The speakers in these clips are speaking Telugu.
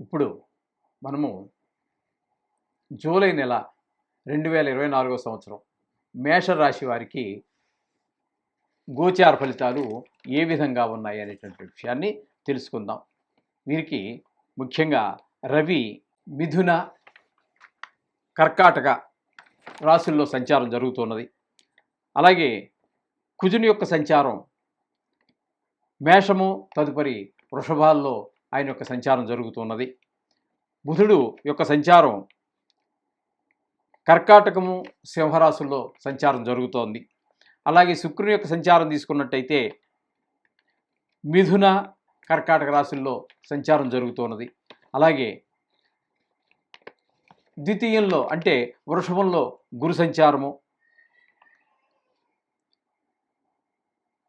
ఇప్పుడు మనము జూలై నెల రెండు వేల ఇరవై నాలుగో సంవత్సరం మేషరాశి వారికి గోచార ఫలితాలు ఏ విధంగా ఉన్నాయి అనేటువంటి విషయాన్ని తెలుసుకుందాం. వీరికి ముఖ్యంగా రవి మిథున కర్కాటక రాశుల్లో సంచారం జరుగుతున్నది. అలాగే కుజుని యొక్క సంచారం మేషము తదుపరి వృషభాల్లో ఆయన యొక్క సంచారం జరుగుతున్నది. బుధుడు యొక్క సంచారం కర్కాటకము సింహరాశుల్లో సంచారం జరుగుతోంది. అలాగే శుక్రుని యొక్క సంచారం తీసుకున్నట్టయితే మిథున కర్కాటక రాశుల్లో సంచారం జరుగుతున్నది. అలాగే ద్వితీయంలో అంటే వృషభంలో గురు సంచారము.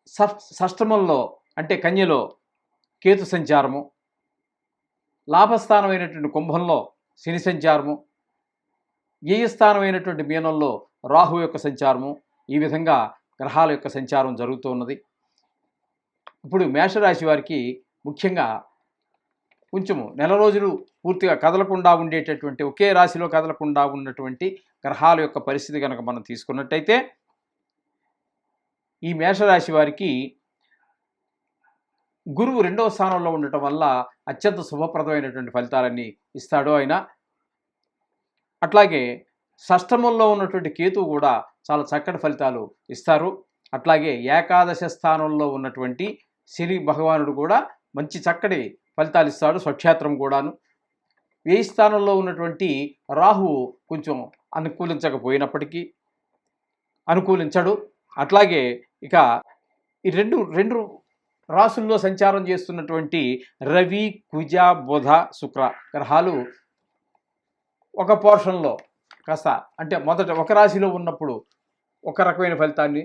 సష్టమంలో షష్టమంలో అంటే కన్యలో కేతు సంచారము. లాభస్థానమైనటువంటి కుంభంలో శని సంచారము వ్యయస్థానమైనటువంటి మీనంలో రాహు యొక్క సంచారము ఈ విధంగా గ్రహాల యొక్క సంచారం జరుగుతూ ఉన్నది. ఇప్పుడు మేషరాశి వారికి ముఖ్యంగా కొంచెము నెల రోజులు పూర్తిగా కదలకుండా ఉండేటటువంటి ఒకే రాశిలో కదలకుండా ఉన్నటువంటి గ్రహాల యొక్క పరిస్థితి కనుక మనం తీసుకున్నట్టయితే ఈ మేషరాశి వారికి గురువు రెండవ స్థానంలో ఉండటం వల్ల అత్యంత శుభప్రదమైనటువంటి ఫలితాలన్నీ ఇస్తాడు ఆయన. అట్లాగే షష్టమంలో ఉన్నటువంటి కేతువు కూడా చాలా చక్కటి ఫలితాలు ఇస్తారు. అట్లాగే ఏకాదశ స్థానంలో ఉన్నటువంటి శని భగవానుడు కూడా మంచి చక్కటి ఫలితాలు ఇస్తాడు స్వక్షేత్రం కూడాను. వేయి స్థానంలో ఉన్నటువంటి రాహువు కొంచెం అనుకూలించకపోయినప్పటికీ అనుకూలించడు. అట్లాగే ఇక ఈ రెండు రెండు రాసుల్లో సంచారం చేస్తున్నటువంటి రవి కుజ బుధ శుక్ర గ్రహాలు ఒక పోర్షన్లో కాస్త అంటే మొదట ఒక రాశిలో ఉన్నప్పుడు ఒక రకమైన ఫలితాన్ని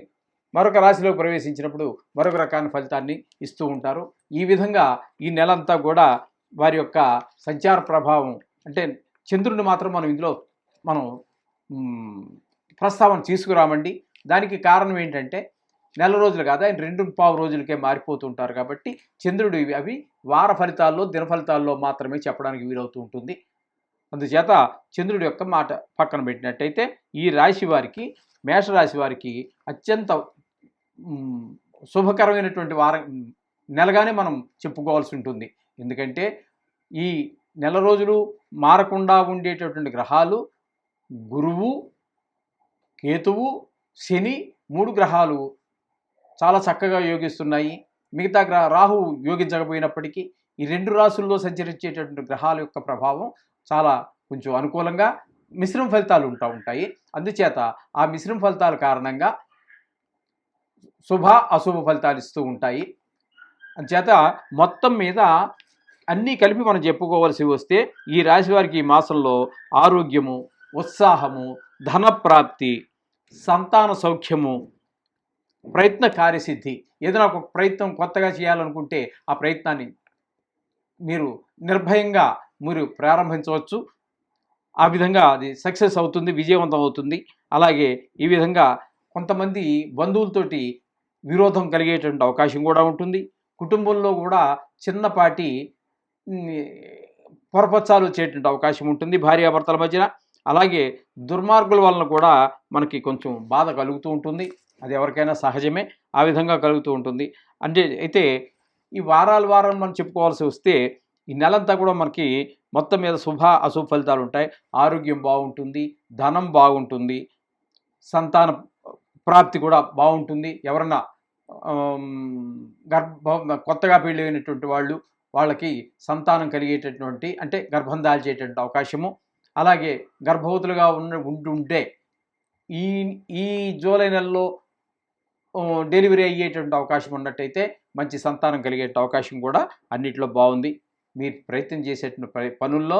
మరొక రాశిలో ప్రవేశించినప్పుడు మరొక రకమైన ఫలితాన్ని ఇస్తూ ఉంటారు. ఈ విధంగా ఈ నెలంతా కూడా వారి యొక్క సంచార ప్రభావం అంటే చంద్రుడిని మాత్రం మనం ఇందులో మనం ప్రస్తావన తీసుకురామండి. దానికి కారణం ఏంటంటే నెల రోజులు కాదు ఆయన రెండు పావు రోజులకే మారిపోతుంటారు కాబట్టి చంద్రుడు ఇవి అవి వార ఫలితాల్లో దిన ఫలితాల్లో మాత్రమే చెప్పడానికి వీలవుతూ ఉంటుంది. అందుచేత చంద్రుడి యొక్క మాట పక్కన పెట్టినట్టయితే ఈ రాశి వారికి మేషరాశి వారికి అత్యంత శుభకరమైనటువంటి వారం నెలగానే మనం చెప్పుకోవాల్సి ఉంటుంది. ఎందుకంటే ఈ నెల రోజులు మారకుండా ఉండేటటువంటి గ్రహాలు గురువు కేతువు శని మూడు గ్రహాలు చాలా చక్కగా యోగిస్తున్నాయి. మిగతా గ్రహ రాహు యోగించకపోయినప్పటికీ ఈ రెండు రాసుల్లో సంచరించేటటువంటి గ్రహాల యొక్క ప్రభావం చాలా కొంచెం అనుకూలంగా మిశ్రమ ఫలితాలు ఉంటా ఉంటాయి. అందుచేత ఆ మిశ్రమ ఫలితాల కారణంగా శుభ అశుభ ఫలితాలు ఇస్తూ ఉంటాయి. అందుచేత మొత్తం మీద అన్నీ కలిపి మనం చెప్పుకోవాల్సి వస్తే ఈ రాశి వారికి ఈ మాసంలో ఆరోగ్యము ఉత్సాహము ధనప్రాప్తి సంతాన సౌఖ్యము ప్రయత్న కార్యసిద్ధి ఏదైనా ఒక ప్రయత్నం కొత్తగా చేయాలనుకుంటే ఆ ప్రయత్నాన్ని మీరు నిర్భయంగా మీరు ప్రారంభించవచ్చు. ఆ విధంగా అది సక్సెస్ అవుతుంది విజయవంతం అవుతుంది. అలాగే ఈ విధంగా కొంతమంది బంధువులతోటి విరోధం కలిగేటువంటి అవకాశం కూడా ఉంటుంది. కుటుంబంలో కూడా చిన్నపాటి పొరపచ్చాలు వచ్చేటువంటి అవకాశం ఉంటుంది భార్యాభర్తల మధ్యన. అలాగే దుర్మార్గుల వలన కూడా మనకి కొంచెం బాధ కలుగుతూ ఉంటుంది. అది ఎవరికైనా సహజమే ఆ విధంగా కలుగుతూ ఉంటుంది. అంటే అయితే ఈ వారాలు వారం మనం చెప్పుకోవాల్సి వస్తే ఈ నెలంతా కూడా మనకి మొత్తం మీద శుభ అశుభ ఫలితాలు ఉంటాయి. ఆరోగ్యం బాగుంటుంది ధనం బాగుంటుంది సంతాన ప్రాప్తి కూడా బాగుంటుంది. ఎవరన్నా గర్భ కొత్తగా పెళ్ళైనటువంటి వాళ్ళు వాళ్ళకి సంతానం కలిగేటటువంటి అంటే గర్భం దాల్చేటువంటి అవకాశము. అలాగే గర్భవతులుగా ఉన్న ఉంటుంటే ఈ ఈ జూలై నెలలో డెలివరీ అయ్యేటువంటి అవకాశం ఉన్నట్టయితే మంచి సంతానం కలిగే అవకాశం కూడా అన్నిట్లో బాగుంది. మీరు ప్రయత్నం చేసేటువంటి పనుల్లో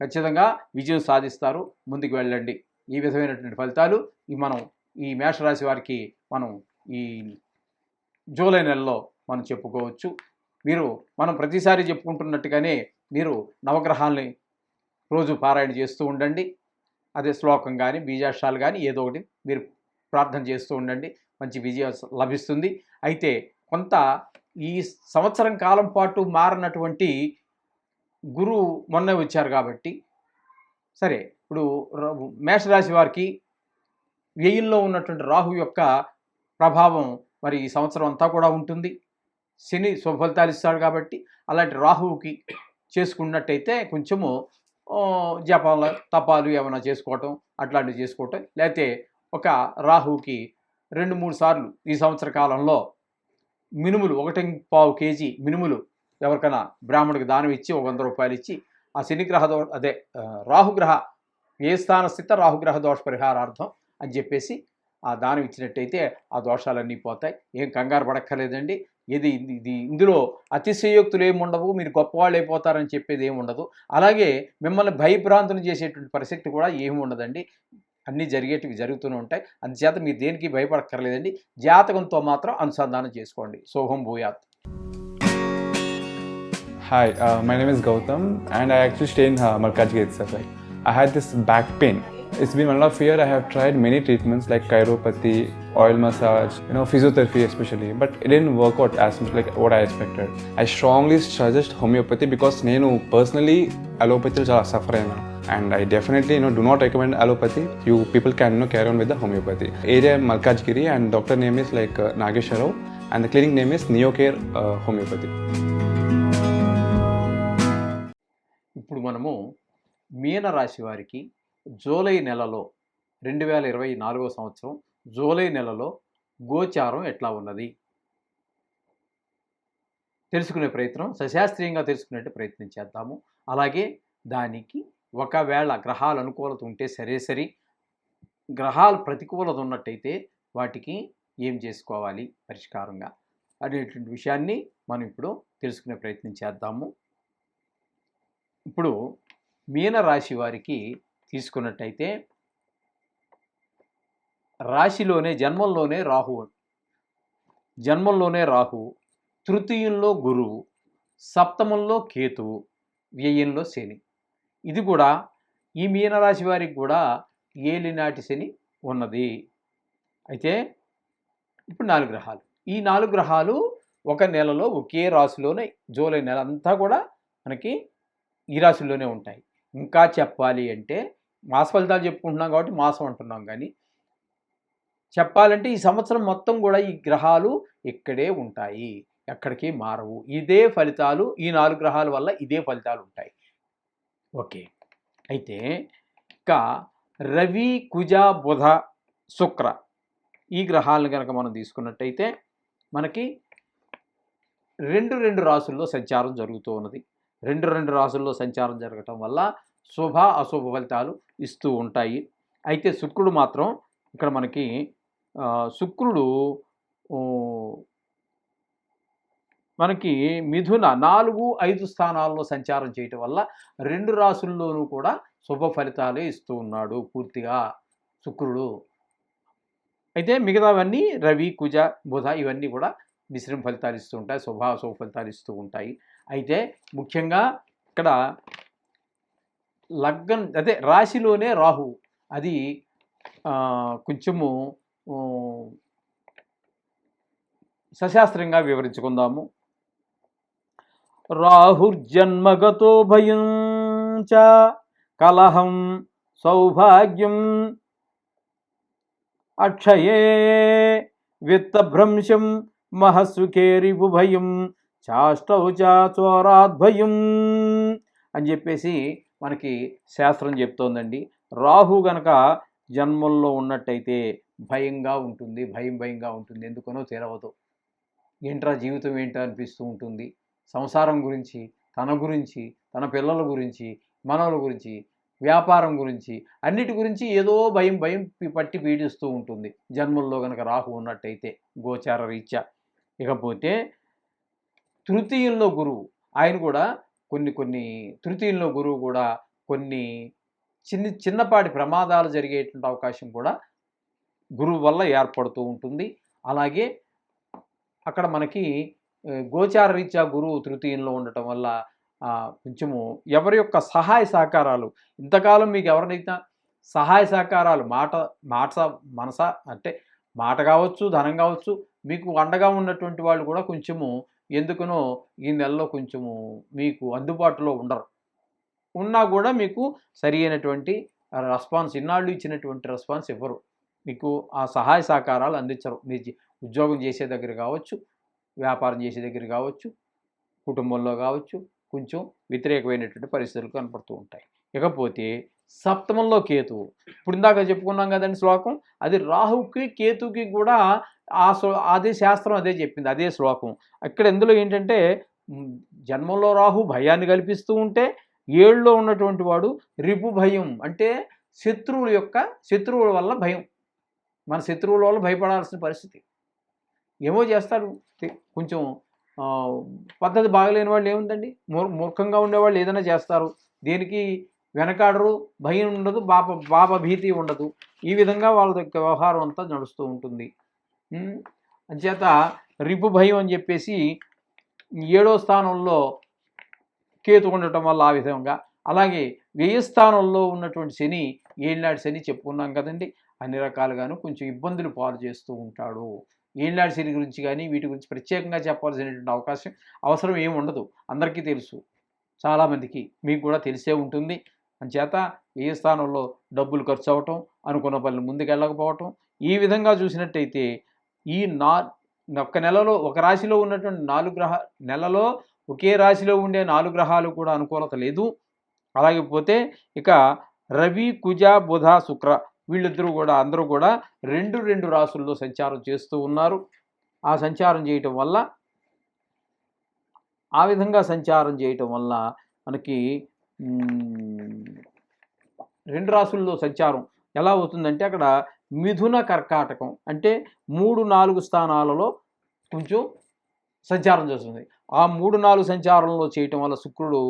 ఖచ్చితంగా విజయం సాధిస్తారు. ముందుకు వెళ్ళండి. ఈ విధమైనటువంటి ఫలితాలు ఈ మనం ఈ మేషరాశి వారికి మనం ఈ జూలై నెలలో మనం చెప్పుకోవచ్చు. మీరు మనం ప్రతిసారి చెప్పుకుంటున్నట్టుగానే మీరు నవగ్రహాలని రోజు పారాయణ చేస్తూ ఉండండి. అదే శ్లోకం కానీ బీజాక్షాలు కానీ ఏదో ఒకటి మీరు ప్రార్థన చేస్తూ ఉండండి. మంచి విజయం లభిస్తుంది. అయితే కొంత ఈ సంవత్సరం కాలం పాటు మారినటువంటి గురువు మొన్న వచ్చారు కాబట్టి సరే ఇప్పుడు మేషరాశి వారికి వ్యయంలో ఉన్నటువంటి రాహు యొక్క ప్రభావం మరి ఈ సంవత్సరం అంతా కూడా ఉంటుంది. శని స్వఫలితాలు ఇస్తాడు కాబట్టి అలాంటి రాహువుకి చేసుకున్నట్టయితే కొంచెము ఆ, జపాలు తపాలు ఏమైనా చేసుకోవటం అట్లాంటివి చేసుకోవటం లేకపోతే ఒక రాహువుకి రెండు మూడు సార్లు ఈ సంవత్సర కాలంలో మినుములు ఒకటి పావు కేజీ మినుములు ఎవరికైనా బ్రాహ్మణుడికి దానం ఇచ్చి ఒక వంద రూపాయలు ఇచ్చి ఆ శనిగ్రహ దో అదే రాహుగ్రహ ఏ స్థాన స్థిత రాహుగ్రహ దోష పరిహారార్థం అని చెప్పేసి ఆ దానం ఇచ్చినట్టయితే ఆ దోషాలన్నీ పోతాయి. ఏం కంగారు పడక్కర్లేదండి. ఇది ఇది- ఇందులో అతిశయోక్తులు ఏమి ఉండవు. మీరు గొప్పవాళ్ళు అయిపోతారని చెప్పేది ఏమి ఉండదు. అలాగే మిమ్మల్ని భయభ్రాంతులు చేసేటువంటి పరిస్థితి కూడా ఏమి ఉండదండి. అన్నీ జరిగేటివి జరుగుతూనే ఉంటాయి. అందుచేత మీరు దేనికి భయపడక్కర్లేదండి. జాతకంతో మాత్రం అనుసంధానం చేసుకోండి. శుభం భూయాత్. Hi my name is Gautam and I actually stay in Malkajgiri sir I had this back pain it's been one of year I have tried many treatments like chiropathy oil massage you know, physiotherapy but But it didn't work out as much I what I expected. I strongly suggest నేను పర్సనలీ అలోపతిలో చాలా సఫర్ అయినా and I definitely no do not recommend allopathy you people can no carry on with the homeopathy area Malkajgiri and doctor name is like Nageswararao and the clinic name is Neocare homeopathy ఇప్పుడు మనము మీనరాశి వారికి జూలై నెలలో రెండు వేల ఇరవై నాలుగో సంవత్సరం జూలై నెలలో గోచారం ఎట్లా ఉన్నది? తెలుసుకునే ప్రయత్నం సశాస్త్రీయంగా తెలుసుకునేట్టు ప్రయత్నం చేద్దాము. అలాగే దానికి ఒకవేళ గ్రహాలు అనుకూలత ఉంటే సరే సరి గ్రహాలు ప్రతికూలత ఉన్నట్టయితే వాటికి ఏం చేసుకోవాలి పరిష్కారంగా అనేటువంటి విషయాన్ని మనం ఇప్పుడు తెలుసుకునే ప్రయత్నం చేద్దాము. ఇప్పుడు మీన రాశి వారికి తీసుకున్నట్టయితే రాశిలోనే జన్మంలోనే రాహు జన్మంలోనే రాహు తృతీయంలో గురువు సప్తమంలో కేతువు వ్యయంలో శని. ఇది కూడా ఈ మీనరాశి వారికి కూడా ఏలినాటి శని ఉన్నది. అయితే ఇప్పుడు నాలుగు గ్రహాలు. ఈ నాలుగు గ్రహాలు ఒక నెలలో ఒకే రాశిలోనే జూలై నెల అంతా కూడా మనకి ఈ రాశుల్లోనే ఉంటాయి. ఇంకా చెప్పాలి అంటే మాస ఫలితాలు చెప్పుకుంటున్నాం కాబట్టి మాసం అంటున్నాం కానీ చెప్పాలంటే ఈ సంవత్సరం మొత్తం కూడా ఈ గ్రహాలు ఇక్కడే ఉంటాయి. ఎక్కడికి మారవు. ఇదే ఫలితాలు ఈ నాలుగు గ్రహాల వల్ల ఇదే ఫలితాలు ఉంటాయి. ఓకే. అయితే ఇంకా రవి కుజ బుధ శుక్ర ఈ గ్రహాలను కనుక మనం తీసుకున్నట్టయితే మనకి రెండు రెండు రాసుల్లో సంచారం జరుగుతూ ఉన్నది. రెండు రెండు రాసుల్లో సంచారం జరగటం వల్ల శుభ అశుభ ఫలితాలు ఇస్తూ ఉంటాయి. అయితే శుక్రుడు మాత్రం ఇక్కడ మనకి శుక్రుడు మనకి మిథున నాలుగు ఐదు స్థానాల్లో సంచారం చేయటం వల్ల రెండు రాసుల్లోనూ కూడా శుభ ఫలితాలే ఇస్తూ ఉన్నాడు పూర్తిగా శుక్రుడు. అయితే మిగతావన్నీ రవి కుజ బుధ ఇవన్నీ కూడా మిశ్రమ ఫలితాలు ఇస్తూ ఉంటాయి శుభ ఫలితాలు ఇస్తూ ఉంటాయి. అయితే ముఖ్యంగా ఇక్కడ లగ్నం అదే రాశిలోనే రాహు అది కొంచెము సశాస్త్రంగా వివరించుకుందాము. రాహుర్జన్మగతో భయం చ కలహం సౌభాగ్యం అక్షయే విత్తభ్రంశం మహస్సుఖేరిపు భయం చాష్టౌ చ చోరాద్భయం అని చెప్పేసి మనకి శాస్త్రం చెప్తోందండి. రాహు గనక జన్మల్లో ఉన్నట్టయితే భయంగా ఉంటుంది భయం భయంగా ఉంటుంది. ఎందుకనో తెలవదు. ఏంట్రా జీవితం ఏంటో అనిపిస్తూ ఉంటుంది. సంసారం గురించి తన గురించి తన పిల్లల గురించి మనవల గురించి వ్యాపారం గురించి అన్నిటి గురించి ఏదో భయం భయం పట్టి పీడిస్తూ ఉంటుంది. జన్మల్లో కనుక రాహు ఉన్నట్టయితే గోచార రీత్యా. ఇకపోతే తృతీయంలో గురువు ఆయన కూడా కొన్ని కొన్ని తృతీయంలో గురువు కూడా కొన్ని చిన్న చిన్నపాటి ప్రమాదాలు జరిగేటువంటి అవకాశం కూడా గురువు వల్ల ఏర్పడుతూ ఉంటుంది. అలాగే అక్కడ మనకి గోచార రీత్యా గురువు తృతీయంలో ఉండటం వల్ల కొంచెము ఎవరి యొక్క సహాయ సహకారాలు ఇంతకాలం మీకు ఎవరినైతే సహాయ సహకారాలు మాట మాట మనస అంటే మాట కావచ్చు ధనం కావచ్చు మీకు అండగా ఉన్నటువంటి వాళ్ళు కూడా కొంచెము ఎందుకనో ఈ నెలలో కొంచెము మీకు అందుబాటులో ఉండరు. ఉన్నా కూడా మీకు సరి అయినటువంటి రెస్పాన్స్ ఇన్నాళ్ళు ఇచ్చినటువంటి రెస్పాన్స్ ఇవ్వరు. మీకు ఆ సహాయ సహకారాలు అందించరు. మీ ఉద్యోగం చేసే దగ్గర కావచ్చు వ్యాపారం చేసే దగ్గర కావచ్చు కుటుంబంలో కావచ్చు కొంచెం వ్యతిరేకమైనటువంటి పరిస్థితులు కనపడుతూ ఉంటాయి. ఇకపోతే సప్తమంలో కేతు ఇప్పుడు ఇందాక చెప్పుకున్నాం కదండి శ్లోకం అది రాహుకి కేతుకి కూడా ఆ అదే శాస్త్రం అదే చెప్పింది అదే శ్లోకం. ఇక్కడ ఇందులో ఏంటంటే జన్మంలో రాహు భయాన్ని కల్పిస్తూ ఉంటే ఏళ్ళలో ఉన్నటువంటి వాడు రిపు భయం అంటే శత్రువుల యొక్క శత్రువుల వల్ల భయం. మన శత్రువుల వల్ల భయపడాల్సిన పరిస్థితి. ఏమో చేస్తారు. కొంచెం పద్ధతి బాగలేని వాళ్ళు ఏముందండి? మూర్ మూర్ఖంగా ఉండేవాళ్ళు ఏదైనా చేస్తారు. దేనికి వెనకాడరు భయం ఉండదు బాప బాప భీతి ఉండదు. ఈ విధంగా వాళ్ళ యొక్క వ్యవహారం అంతా నడుస్తూ ఉంటుంది. అంచేత రిపు భయం అని చెప్పేసి ఏడో స్థానంలో కేతు ఉండటం వల్ల ఆ విధంగా. అలాగే వ్యయ స్థానంలో ఉన్నటువంటి శని ఏళ్ళనాడు శని చెప్పుకున్నాం కదండి. అన్ని రకాలుగాను కొంచెం ఇబ్బందులు పాలు చేస్తూ ఉంటాడు. ఏళ్ళాడి శైలి గురించి కానీ వీటి గురించి ప్రత్యేకంగా చెప్పాల్సినటువంటి అవకాశం అవసరం ఏమి ఉండదు. అందరికీ తెలుసు. చాలామందికి మీకు కూడా తెలిసే ఉంటుంది. అంచేత ఏ స్థానంలో డబ్బులు ఖర్చు అవ్వటం అనుకున్న పనులు ముందుకెళ్ళకపోవటం ఈ విధంగా చూసినట్టయితే ఈ నా ఒక్క నెలలో ఒక రాశిలో ఉన్నటువంటి నాలుగు గ్రహ నెలలో ఒకే రాశిలో ఉండే నాలుగు గ్రహాలు కూడా అనుకూలత లేదు. అలాగే పోతే ఇక రవి కుజ బుధ శుక్ర వీళ్ళిద్దరూ కూడా అందరూ కూడా రెండు రెండు రాసుల్లో సంచారం చేస్తూ ఉన్నారు. ఆ సంచారం చేయటం వల్ల ఆ విధంగా సంచారం చేయటం వల్ల మనకి రెండు రాసుల్లో సంచారం ఎలా అవుతుందంటే అక్కడ మిథున కర్కాటకం అంటే మూడు నాలుగు స్థానాలలో కొంచెం సంచారం చేస్తుంది ఆ మూడు నాలుగు సంచారంలో చేయటం వల్ల శుక్రుడు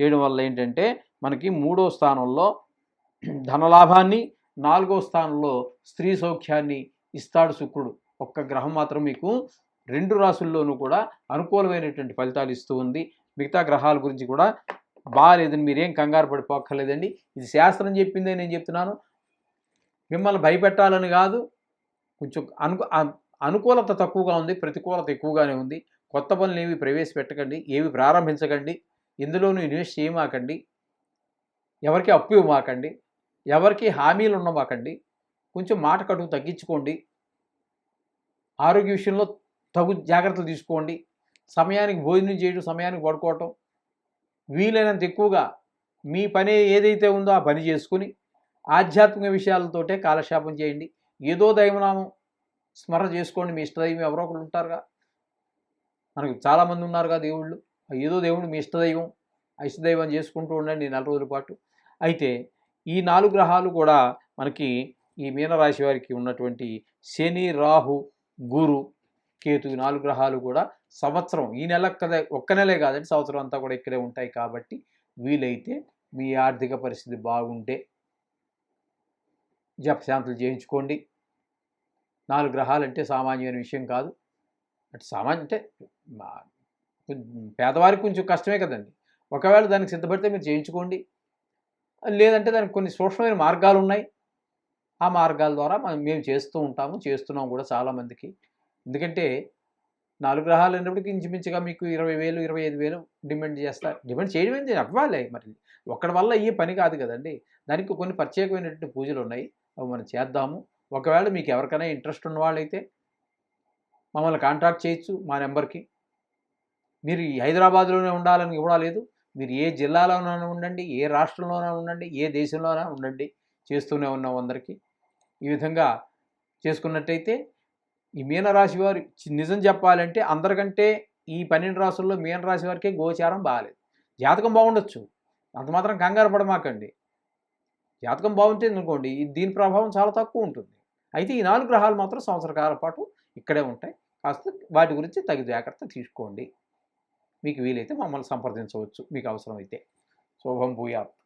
చేయడం వల్ల ఏంటంటే మనకి మూడో స్థానంలో ధనలాభాన్ని నాలుగో స్థానంలో స్త్రీ సౌఖ్యాన్ని ఇస్తాడు శుక్రుడు. ఒక్క గ్రహం మాత్రం మీకు రెండు రాసుల్లోనూ కూడా అనుకూలమైనటువంటి ఫలితాలు ఇస్తూ ఉంది. మిగతా గ్రహాల గురించి కూడా బాగాలేదని మీరేం కంగారు పడిపోక్కర్లేదండి. ఇది శాస్త్రం చెప్పిందే నేను చెప్తున్నాను. మిమ్మల్ని భయపెట్టాలని కాదు. కొంచెం అనుకు అనుకూలత తక్కువగా ఉంది. ప్రతికూలత ఎక్కువగానే ఉంది. కొత్త పనులు ఏవి ప్రవేశపెట్టకండి. ఏవి ప్రారంభించకండి. ఇందులోనూ ఇన్వెస్ట్ చేయమాకండి. ఎవరికి అప్పు ఇవ్వమాకండి. ఎవరికి హామీలు ఉండమాకండి. కొంచెం మాట కటుకు తగ్గించుకోండి. ఆరోగ్య విషయంలో తగు జాగ్రత్తలు తీసుకోండి. సమయానికి భోజనం చేయడం సమయానికి పడుకోవటం వీలైనంత ఎక్కువగా మీ పని ఏదైతే ఉందో ఆ పని చేసుకుని ఆధ్యాత్మిక విషయాలతోటే కాలక్షేపం చేయండి. ఏదో దైవనామం స్మరణ చేసుకోండి. మీ ఇష్టదైవం ఎవరో ఒకరు ఉంటారుగా. మనకు చాలామంది ఉన్నారుగా దేవుళ్ళు. ఏదో దేవుడు మీ ఇష్టదైవం ఇష్టదైవం చేసుకుంటూ ఉండండి నెల రోజుల పాటు. అయితే ఈ నాలుగు గ్రహాలు కూడా మనకి ఈ మీనరాశి వారికి ఉన్నటువంటి శని రాహు గురు కేతు ఈ నాలుగు గ్రహాలు కూడా సంవత్సరం ఈ నెల కదా ఒక్క నెలే కాదండి సంవత్సరం అంతా కూడా ఇక్కడే ఉంటాయి కాబట్టి వీలైతే మీ ఆర్థిక పరిస్థితి బాగుంటే జపశాంతులు చేయించుకోండి. నాలుగు గ్రహాలు అంటే సామాన్యమైన విషయం కాదు. అంటే సామాన్య అంటే పేదవారికి కొంచెం కష్టమే కదండి. ఒకవేళ దానికి సిద్ధపడితే మీరు చేయించుకోండి. లేదంటే దానికి కొన్ని సూక్ష్మమైన మార్గాలు ఉన్నాయి ఆ మార్గాల ద్వారా మనం మేము చేస్తూ ఉంటాము చేస్తున్నాం కూడా చాలామందికి. ఎందుకంటే నాలుగు గ్రహాలు అయినప్పటికీ ఇంచుమించుగా మీకు ఇరవై వేలు ఇరవై ఐదు వేలు డిమాండ్ చేస్తారు డిమాండ్ చేయడం ఏంటి అవ్వాలి మరి. ఒక్కడి వల్ల అయ్యే పని కాదు కదండి. దానికి కొన్ని ప్రత్యేకమైనటువంటి పూజలు ఉన్నాయి. అవి మనం చేద్దాము. ఒకవేళ మీకు ఎవరికైనా ఇంట్రెస్ట్ ఉన్న వాళ్ళైతే మమ్మల్ని కాంటాక్ట్ చేయొచ్చు మా నెంబర్కి. మీరు హైదరాబాద్లోనే ఉండాలని కూడా లేదు. మీరు ఏ జిల్లాలోనైనా ఉండండి ఏ రాష్ట్రంలోనైనా ఉండండి ఏ దేశంలోనైనా ఉండండి చేస్తూనే ఉన్నాం అందరికీ. ఈ విధంగా చేసుకున్నట్టయితే ఈ మీనరాశి వారు నిజం చెప్పాలంటే అందరికంటే ఈ పన్నెండు రాసుల్లో మీనరాశి వారికే గోచారం బాగాలేదు జాతకం బాగుండొచ్చు. అంత మాత్రం కంగారు పడమాకండి. జాతకం బాగుంటే అనుకోండి దీని ప్రభావం చాలా తక్కువ ఉంటుంది. అయితే ఈ నాలుగు గ్రహాలు మాత్రం సంవత్సర కాలం పాటు ఇక్కడే ఉంటాయి. కాస్త వాటి గురించి తగు జాగ్రత్త తీసుకోండి. మీకు వీలైతే మమ్మల్ని సంప్రదించవచ్చు. మీకు అవసరమైతే. శుభం భూయాత్.